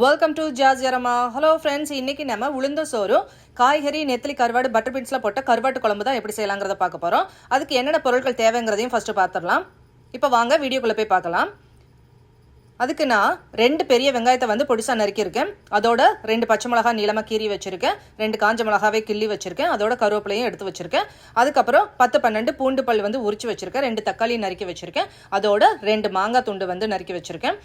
Welcome to Jajarama hello friends இன்னைக்கு நம்ம உளுந்த சோறு காய்கறி நெத்திலி கருவாடு பட்டர் பீன்ஸ்ல போட்ட கருவாட்டு குழம்பு தான் எப்படி செய்யலாங்கிறத பார்க்க போகிறோம் அதுக்கு என்னென்ன பொருட்கள் தேவைங்கிறதையும் ஃபஸ்ட்டு பார்த்துடலாம். இப்போ வாங்க வீடியோக்குள்ளே போய் பார்க்கலாம். அதுக்கு நான் ரெண்டு பெரிய வெங்காயத்தை வந்து பொடிசாக நறுக்கியிருக்கேன். அதோட ரெண்டு பச்சை மிளகா நீளமாக கீறி வச்சுருக்கேன். ரெண்டு காஞ்ச மிளகாவே கிள்ளி வச்சுருக்கேன். அதோட கருவேப்பிலையும் எடுத்து வச்சுருக்கேன். அதுக்கப்புறம் பத்து பன்னெண்டு பூண்டு பல் வந்து உரிச்சு வச்சுருக்கேன். ரெண்டு தக்காளி நறுக்கி வச்சுருக்கேன். அதோட ரெண்டு மாங்காய் துண்டு வந்து நறுக்கி வச்சுருக்கேன்.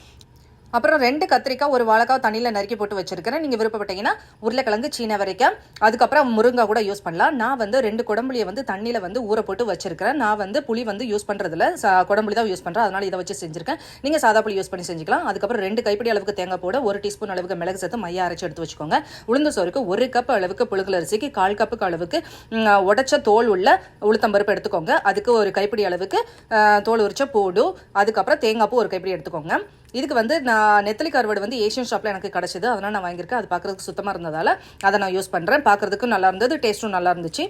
அப்புறம் ரெண்டு கத்திரிக்காய் ஒரு வாழைக்காய் தண்ணியில் நறுக்கி போட்டு வச்சிருக்கிறேன். நீங்கள் விருப்பப்பட்டீங்கன்னா உருளைக்கிழங்கு சீன வரைக்கும் அதுக்கப்புறம் முருங்கை கூட யூஸ் பண்ணலாம். நான் வந்து ரெண்டு குடம்புளியை வந்து தண்ணியில் வந்து ஊற போட்டு வச்சிருக்கிறேன். நான் வந்து புளி வந்து யூஸ் பண்ணுறதுல குடம்புளி தான் யூஸ் பண்ணுறேன் அதனால் இதை வச்சு செஞ்சிருக்கேன். நீங்கள் சாதா புளி யூஸ் பண்ணி செஞ்சுக்கலாம். அதுக்கப்புறம் ரெண்டு கைப்பிடி அளவுக்கு தேங்காய் போட ஒரு டீஸ்பூன் அளவுக்கு மிளகு சேர்த்து மைய அரைச்சி எடுத்து வச்சுக்கோங்க. உளுந்து சோறுக்கு ஒரு கப் அளவுக்கு புழுங்கல் அரிசிக்கு கால் கப்புக்கு அளவுக்கு உடச்ச தோல் உள்ள உளுத்தம்பருப்பு எடுத்துக்கோங்க. அதுக்கு ஒரு கைப்பிடி அளவுக்கு தோல் உரிச்ச போடும் அதுக்கப்புறம் தேங்காய் பூ ஒரு கைப்பிடி எடுத்துக்கோங்க. இதுக்கு வந்து நான் நெத்தலி கருவாடு வந்து ஏஷியன் ஷாப்பில் எனக்கு கிடச்சிது. அதனால் நான் வாங்கியிருக்கேன். அது பார்க்குறதுக்கு சுத்தமாக இருந்ததால் அதை நான் யூஸ் பண்ணுறேன் பார்க்குறதுக்கும் நல்லா இருந்தது டேஸ்ட்டும் நல்லா இருந்துச்சு.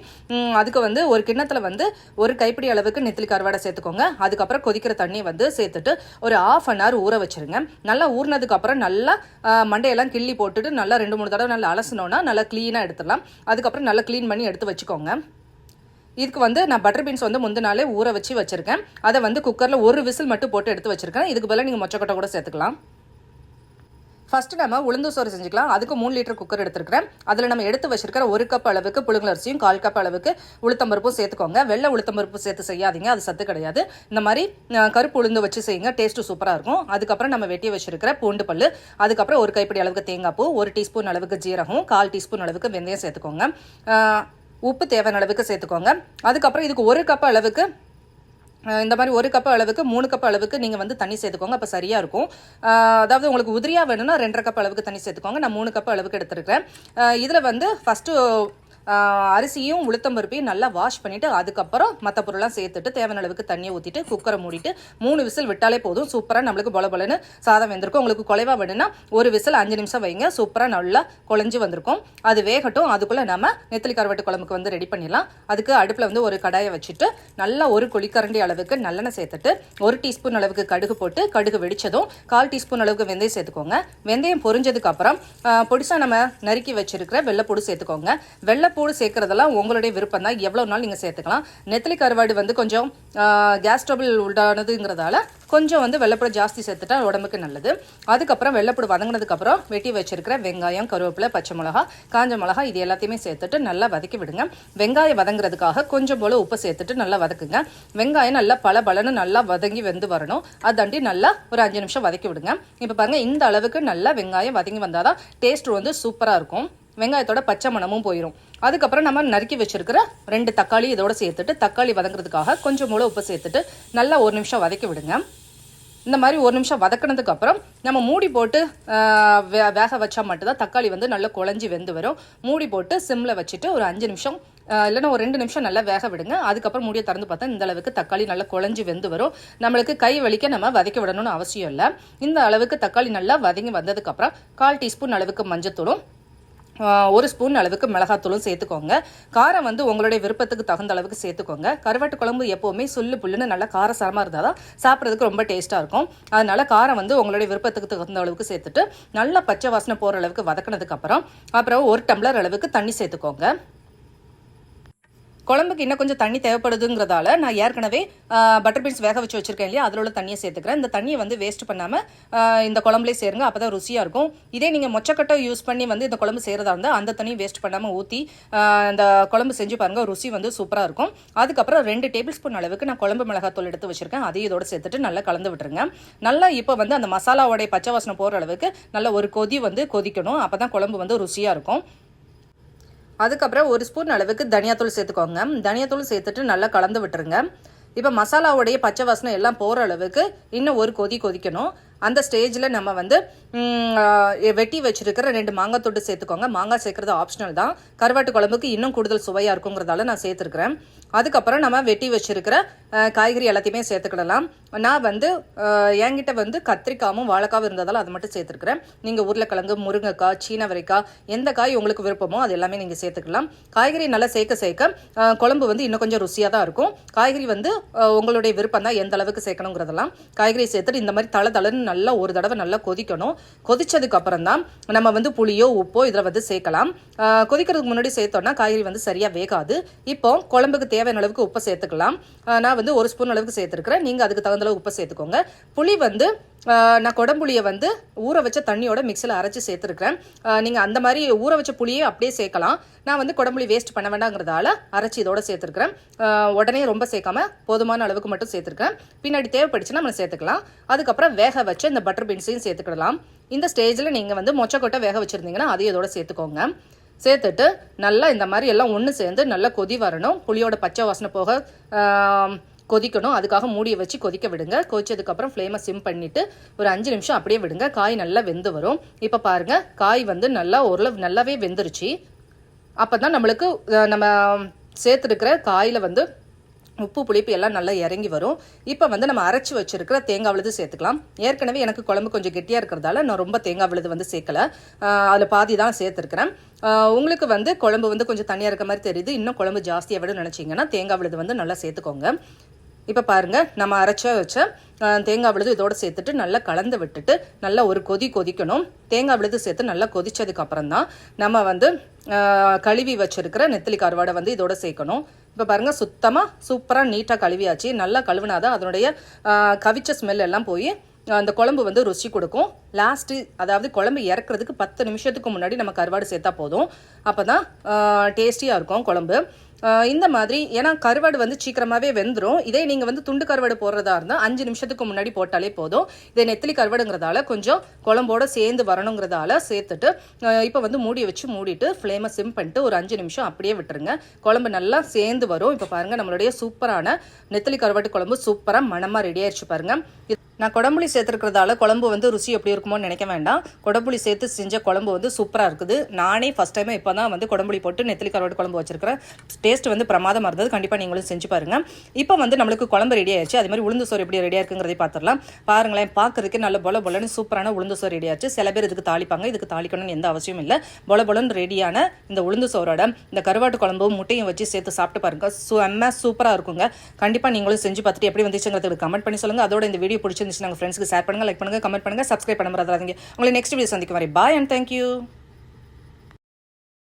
அதுக்கு வந்து ஒரு கிண்ணத்தில் வந்து ஒரு கைப்பிடி அளவுக்கு நெத்தலி கருவாடை சேர்த்துக்கோங்க. அதுக்கப்புறம் கொதிக்கிற தண்ணியை வந்து சேர்த்துட்டு ஒரு ஆஃப் அன் ஹவர் ஊற வச்சுருங்க. நல்லா ஊறினதுக்கப்புறம் நல்லா மண்டையெல்லாம் கிள்ளி போட்டுட்டு நல்லா ரெண்டு மூணு தடவை நல்லா அலசினோன்னா நல்லா க்ளீனாக எடுத்துடலாம். அதுக்கப்புறம் நல்லா க்ளீன் பண்ணி எடுத்து வச்சுக்கோங்க. இதுக்கு வந்து நான் பட்டர் பீன்ஸ் வந்து முந்தின நாளே ஊற வச்சு வச்சுருக்கேன். அதை வந்து குக்கரில் ஒரு விசில் மட்டும் போட்டு எடுத்து வச்சுருக்கேன். இதுக்கு பதிலாக நீங்கள் மொச்சக்கொட்டை கூட சேர்த்துக்கலாம். ஃபஸ்ட்டு நம்ம உளுந்து சோறு செஞ்சுக்கலாம். அதுக்கு மூணு லிட்டர் குக்கர் எடுத்துருக்கிறேன். அதில் நம்ம எடுத்து வச்சிருக்கிற ஒரு கப் அளவுக்கு புழுங்கல் அரிசியும் கால் கப் அளவுக்கு உளுத்தம்பருப்பும் சேர்த்துக்கோங்க. வெள்ளை உளுத்தம்பருப்பு சேர்த்து செய்யாதீங்க. அது சத்து கிடையாது. இந்த மாதிரி கருப்பு உளுந்து வச்சு செய்யுங்க. டேஸ்ட்டு சூப்பராக இருக்கும். அதுக்கப்புறம் நம்ம வெட்டி வச்சிருக்கிற பூண்டு பல்லு. அதுக்கப்புறம் ஒரு கைப்பிடி அளவுக்கு தேங்காய் பூ ஒரு டீஸ்பூன் அளவுக்கு ஜீரகம் கால் டீஸ்பூன் அளவுக்கு வெந்தயம் சேர்த்துக்கோங்க. உப்பு தேவையான அளவுக்கு சேர்த்துக்கோங்க. அதுக்கப்புறம் இதுக்கு ஒரு கப் அளவுக்கு இந்த மாதிரி ஒரு கப் அளவுக்கு மூணு கப் அளவுக்கு நீங்கள் வந்து தண்ணி சேர்த்துக்கோங்க. அப்போ சரியாக இருக்கும். அதாவது உங்களுக்கு உதிரியாக வேணும்னா ரெண்டரை கப் அளவுக்கு தண்ணி சேர்த்துக்கோங்க. நான் மூணு கப் அளவுக்கு எடுத்துருக்கிறேன். இதில் வந்து ஃபஸ்ட்டு அரிசியும் உளுத்தம்பருப்பையும் நல்லா வாஷ் பண்ணிவிட்டு அதுக்கப்புறம் மற்ற பொருள்லாம் சேர்த்துட்டு தேவையான அளவுக்கு தண்ணியை ஊற்றிட்டு குக்கரை மூடிட்டு மூணு விசில் விட்டாலே போதும். சூப்பராக நம்மளுக்கு பொல பொலன்னு சாதம் வந்திருக்கும். உங்களுக்கு குலைவாக வேணும்னா ஒரு விசில் அஞ்சு நிமிஷம் வைங்க. சூப்பராக நல்லா குழஞ்சி வந்திருக்கும். அது வேகட்டும். அதுக்குள்ளே நம்ம நெத்திலி கருவாட்டு குழம்புக்கு வந்து ரெடி பண்ணிடலாம். அதுக்கு அடுப்பில் வந்து ஒரு கடாயை வச்சுட்டு நல்லா ஒரு குழிக்கரண்டி அளவுக்கு நல்லெண்ணெய் சேர்த்துட்டு ஒரு டீஸ்பூன் அளவுக்கு கடுகு போட்டு கடுகு வெடிச்சதும் கால் டீஸ்பூன் அளவுக்கு வெந்தயம் சேர்த்துக்கோங்க. வெந்தயம் பொரிஞ்சதுக்கப்புறம் பொடிசாக நம்ம நறுக்கி வச்சுருக்கிற வெள்ளைப்பூடு சேர்த்துக்கோங்க. வெள்ளை வெள்ளைப்பூடு சேர்க்கறதெல்லாம் உங்களுடைய விருப்பம் தான் எவ்வளோ நாள் நீங்கள் சேர்த்துக்கலாம். நெத்திலி கருவாடு வந்து கொஞ்சம் கேஸ் ட்ரபிள் உண்டானதுங்கிறதால கொஞ்சம் வந்து வெள்ளப்பூடு ஜாஸ்தி சேர்த்துட்டா உடம்புக்கு நல்லது. அதுக்கப்புறம் வெள்ளப்பூடு வதங்கினதுக்கப்புறம் வெட்டி வச்சிருக்கிற வெங்காயம் கருவேப்பிலை பச்சை மிளகா காஞ்ச மிளகா இது எல்லாத்தையுமே சேர்த்துட்டு நல்லா வதக்கி விடுங்க. வெங்காயம் வதங்குறதுக்காக கொஞ்சம் போல் உப்பு சேர்த்துட்டு நல்லா வதக்குங்க. வெங்காயம் நல்லா பல பலன்னு நல்லா வதங்கி வெந்து வரணும். அதாண்டி நல்லா ஒரு அஞ்சு நிமிஷம் வதக்கி விடுங்க. இப்போ பாருங்க இந்த அளவுக்கு நல்லா வெங்காயம் வதங்கி வந்தால் தான் டேஸ்ட் வந்து சூப்பராக இருக்கும். வெங்காயத்தோட பச்சை மணமும் போயிடும் அதுக்கப்புறம் நம்ம நறுக்கி வச்சிருக்கிற ரெண்டு தக்காளி இதோட சேர்த்துட்டு தக்காளி வதங்குறதுக்காக கொஞ்சம் மூளை உப்பு சேர்த்துட்டு நல்லா ஒரு நிமிஷம் வதக்கி விடுங்க. இந்த மாதிரி ஒரு நிமிஷம் வதக்கினதுக்கப்புறம் நம்ம மூடி போட்டு வே- வேக வச்சா மட்டும்தான் தக்காளி வந்து நல்லா குழஞ்சி வெந்து வரும். மூடி போட்டு சிம்மில் வச்சுட்டு ஒரு அஞ்சு நிமிஷம் இல்லைன்னா ஒரு ரெண்டு நிமிஷம் நல்லா வேக விடுங்க. அதுக்கப்புறம் மூடியை திறந்து பார்த்தா இந்த அளவுக்கு தக்காளி நல்லா குழஞ்சி வெந்து வரும். நம்மளுக்கு கை வலிக்க நம்ம வதக்கி விடணும்னு அவசியம் இல்லை. இந்த அளவுக்கு தக்காளி நல்லா வதங்கி வந்ததுக்கப்புறம் கால் டீஸ்பூன் அளவுக்கு மஞ்சத்தூளும் ஒரு ஸ்பூன் அளவுக்கு மிளகாத்தூளும் சேர்த்துக்கோங்க. காரம் வந்து உங்களுடைய விருப்பத்துக்கு தகுந்த அளவுக்கு சேர்த்துக்கோங்க. கருவாட்டு குழம்பு எப்போவுமே சுல்லு புல்லுன்னு நல்லா காரசாரமாக இருந்தால் தான் சாப்பிட்றதுக்கு ரொம்ப டேஸ்ட்டாக இருக்கும். அதனால காரம் வந்து உங்களுடைய விருப்பத்துக்கு தகுந்த அளவுக்கு சேர்த்துட்டு நல்லா பச்சை வாசனை போகிற அளவுக்கு வதக்கினதுக்கப்புறம் அப்புறம் ஒரு டம்ளர் அளவுக்கு தண்ணி சேர்த்துக்கோங்க. குழம்புக்கு இன்னும் கொஞ்சம் தண்ணி தேவைப்படுதுங்கிறதால நான் ஏற்கனவே பட்டர் பீன்ஸ் வேக வச்சு வச்சிருக்கேன் இல்லையா? அதில் உள்ள தண்ணியை சேர்த்துக்கிறேன். இந்த தண்ணியை வந்து வேஸ்ட் பண்ணாமல் இந்த குழம்புலேயே சேருங்க. அப்போ தான் ருசியாக இருக்கும். இதே நீங்கள் மொச்சக்கட்டை யூஸ் பண்ணி வந்து இந்த குழம்பு செய்கிறதா இருந்தால் அந்த தண்ணியை வேஸ்ட் பண்ணாமல் ஊற்றி இந்த குழம்பு செஞ்சு பாருங்கள் ருசி வந்து சூப்பராக இருக்கும். அதுக்கப்புறம் ரெண்டு டேபிள் ஸ்பூன் அளவுக்கு நான் குழம்பு மிளகாத்தூள் எடுத்து வச்சிருக்கேன். அதையும் இதோட சேர்த்துட்டு நல்லா கலந்து விட்டுருங்க. நல்லா இப்போ வந்து அந்த மசாலாவோடைய பச்சை வாசனை போகிற அளவுக்கு நல்ல ஒரு கொதி வந்து கொதிக்கணும். அப்போ தான் குழம்பு வந்து ருசியாக இருக்கும். அதுக்கப்புறம் ஒரு ஸ்பூன் அளவுக்கு தனியாத்தூள் சேர்த்துக்கோங்க. தனியாத்தூள் சேர்த்துட்டு நல்லா கலந்து விட்டுருங்க. இப்போ மசாலாவுடைய பச்சை வாசனை எல்லாம் போகிற அளவுக்கு இன்னும் ஒரு கொதி கொதிக்கணும். அந்த ஸ்டேஜில் நம்ம வந்து வெட்டி வச்சிருக்கிற ரெண்டு மாங்காய் தொட்டு சேர்த்துக்கோங்க. மாங்காய் சேர்க்குறது ஆப்ஷனல் தான். கருவாட்டு குழம்புக்கு இன்னும் கூடுதல் சுவையாக இருக்குங்கிறதால நான் சேர்த்துருக்குறேன். அதுக்கப்புறம் நம்ம வெட்டி வச்சிருக்கிற காய்கறி எல்லாத்தையுமே சேர்த்துக்கிடலாம். நான் வந்து என்கிட்ட வந்து கத்திரிக்காவும் வாழைக்காவும் இருந்ததால் அதை மட்டும் சேர்த்துருக்குறேன். நீங்கள் உருளைக்கிழங்கு முருங்கைக்காய் சீனவரைக்காய் எந்த காய் உங்களுக்கு விருப்பமோ அது எல்லாமே நீங்கள் சேர்த்துக்கலாம். காய்கறி நல்லா சேர்க்க சேர்க்க குழம்பு வந்து இன்னும் கொஞ்சம் ருசியாக தான் இருக்கும். காய்கறி வந்து உங்களுடைய விருப்பம் தான் எந்த அளவுக்கு சேர்க்கணுங்கிறதெல்லாம். காய்கறி சேர்த்துட்டு இந்த மாதிரி தலை தலைன்னு நல்லா ஒரு தடவை நல்லா கொதிக்கணும். கொதிச்சதுக்கு அப்புறம் தான் நம்ம வந்து புளியோ உப்போ இதில் வந்து சேர்க்கலாம். கொதிக்கிறதுக்கு முன்னாடி சேர்த்தோம்னா காய்கறி வந்து சரியாக வேகாது. இப்போ குழம்புக்கு தேவையான அளவுக்கு உப்பை சேர்த்துக்கலாம். நான் வந்து ஒரு ஸ்பூன் அளவுக்கு சேர்த்துருக்குறேன். நீங்கள் அதுக்கு தகுந்த அளவு உப்பை சேர்த்துக்கோங்க. புளி வந்து நான் குடம்புளியை வந்து ஊற வச்ச தண்ணியோட மிக்சியில் அரைச்சி சேர்த்துருக்கிறேன். நீங்கள் அந்த மாதிரி ஊற வச்ச புளியை அப்படியே சேர்க்கலாம். நான் வந்து குடம்புளி வேஸ்ட் பண்ண வேண்டாங்கிறதால அரைச்சி இதோட சேர்த்துருக்கிறேன். உடனே ரொம்ப சேர்க்காம போதுமான அளவுக்கு மட்டும் சேர்த்துருக்கேன் பின்னாடி தேவைப்படுச்சுன்னா நம்ம சேர்த்துக்கலாம். அதுக்கப்புறம் வேக வச்ச இந்த பட்டர் பீன்ஸையும் சேர்த்துக்கிடலாம். இந்த ஸ்டேஜில் நீங்கள் வந்து மொச்சக்கொட்டை வேக வச்சுருந்தீங்கன்னா அதையும் இதோட சேர்த்துக்கோங்க. சேர்த்துட்டு நல்லா இந்த மாதிரி எல்லாம் ஒன்று சேர்ந்து நல்லா கொதி வரணும். புளியோட பச்சை வாசனை போக கொதிக்கணும். அதுக்காக மூடியை வச்சு கொதிக்க விடுங்க. கொதிச்சதுக்கப்புறம் ஃப்ளேமை சிம் பண்ணிவிட்டு ஒரு அஞ்சு நிமிஷம் அப்படியே விடுங்க. காய் நல்லா வெந்து வரும். இப்போ பாருங்கள் காய் வந்து நல்லா ஓரளவு நல்லாவே வெந்துருச்சு. அப்போ தான் நம்மளுக்கு நம்ம சேர்த்துருக்கிற காயில் வந்து உப்பு புளிப்பு எல்லாம் நல்லா இறங்கி வரும். இப்போ வந்து நம்ம அரைச்சி வச்சிருக்கிற தேங்காய் விழுது சேர்த்துக்கலாம். ஏற்கனவே எனக்கு குழம்பு கொஞ்சம் கெட்டியாக இருக்கிறதால நான் ரொம்ப தேங்காய் விழுது வந்து சேர்க்கல. அதில் பாதி தான் சேர்த்துருக்கிறேன். உங்களுக்கு வந்து குழம்பு வந்து கொஞ்சம் தனியாக இருக்க மாதிரி தெரியுது. இன்னும் குழம்பு ஜாஸ்தியாக விட நினச்சிங்கன்னா தேங்காய் விழுது வந்து நல்லா சேர்த்துக்கோங்க. இப்போ பாருங்கள் நம்ம அரைச்ச வச்ச தேங்காய் விழுது இதோடு சேர்த்துட்டு நல்லா கலந்து விட்டுட்டு நல்லா ஒரு கொதி கொதிக்கணும். தேங்காய் விழுது சேர்த்து நல்லா கொதித்ததுக்கப்புறம் தான் நம்ம வந்து கழுவி வச்சுருக்கிற நெத்திலி கருவாடை வந்து இதோட சேர்க்கணும். இப்போ பாருங்கள் சுத்தமாக சூப்பராக நீட்டாக கழுவியாச்சு. நல்லா கழுவினாதான் அதனுடைய கவிச்ச ஸ்மெல் எல்லாம் போய் அந்த குழம்பு வந்து ருசி கொடுக்கும். லாஸ்ட்டு அதாவது குழம்பு இறக்குறதுக்கு பத்து நிமிஷத்துக்கு முன்னாடி நம்ம கருவாடு சேர்த்தா போதும். அப்போ தான் டேஸ்டியாக இருக்கும் குழம்பு. இந்த மாதிரி ஏன்னா கருவாடு வந்து சீக்கிரமாகவே வெந்துடும் இதே நீங்கள் வந்து துண்டு கருவாடு போடுறதா இருந்தால் அஞ்சு நிமிஷத்துக்கு முன்னாடி போட்டாலே போதும். இதே நெத்திலி கருவாடுங்கிறதால கொஞ்சம் குழம்போட சேர்ந்து வரணுங்கிறதால சேர்த்துட்டு இப்போ வந்து மூடி வச்சு மூடிட்டு ஃப்ளேமை சிம் பண்ணிட்டு ஒரு அஞ்சு நிமிஷம் அப்படியே விட்டுருங்க. குழம்பு நல்லா சேர்ந்து வரும். இப்போ பாருங்கள் நம்மளுடைய சூப்பரான நெத்திலி கருவாட்டு குழம்பு சூப்பராக மணமாக ரெடி ஆயிடுச்சு பாருங்கள் நான் குடம்புளி சேர்த்துருக்கிறதால குழம்பு வந்து ருசி எப்படி இருக்குமோன்னு நினைக்க வேண்டாம். குடம்புளி சேர்த்து செஞ்ச குழம்பு வந்து சூப்பராக இருக்குது. நானே ஃபஸ்ட் டைம் இப்போ தான் வந்து குடம்புளி போட்டு நெத்திலி கருவாட்டு குழம்பு வச்சிருக்கிறேன். டேஸ்ட் வந்து பிரமாதமாக இருந்தது. கண்டிப்பாக நீங்களும் செஞ்சு பாருங்க. இப்போ வந்து நம்மளுக்கு குழம்பு ரெடி ஆயிடுச்சு. அதே மாதிரி உளுந்து சோறு எப்படி ரெடியாக இருக்குங்கிறதை பார்த்துடலாம் பாருங்களேன் பார்க்கறதுக்கு நல்ல பொல பொலன்னு சூப்பரான உளுந்து சோறு ரெடியாச்சு சில பேர் இதுக்கு தாளிப்பாங்க. இதுக்கு தாளிக்கணும்னு எந்த அவசியம் இல்லை. பொல பொலன்னு ரெடியான இந்த உளுந்து சோறோட இந்த கருவாட்டு குழம்பும் முட்டையும் வச்சு சேர்த்து சாப்பிட்டு பாருங்க. செம்ம சூப்பராக இருக்குங்க. கண்டிப்பாக நீங்களும் செஞ்சு பார்த்துட்டு எப்படி வந்துச்சுங்கிறதுக்கு கமெண்ட் பண்ணி சொல்லுங்க. அதோட இந்த வீடியோ பிடிச்சி பிடிச்சிருந்துச்சு நாங்கள் ஃப்ரெண்ட்ஸ்க்கு ஷேர் பண்ணுங்கள் லைக் பண்ணுங்கள் கமெண்ட் பண்ணுங்கள் சப்ஸ்கிரைப் பண்ண மறந்துடாதீங்க. உங்களை நெக்ஸ்ட் வீடியோ சந்திக்கும் வரை பாய் அண்ட் தேங்க்யூ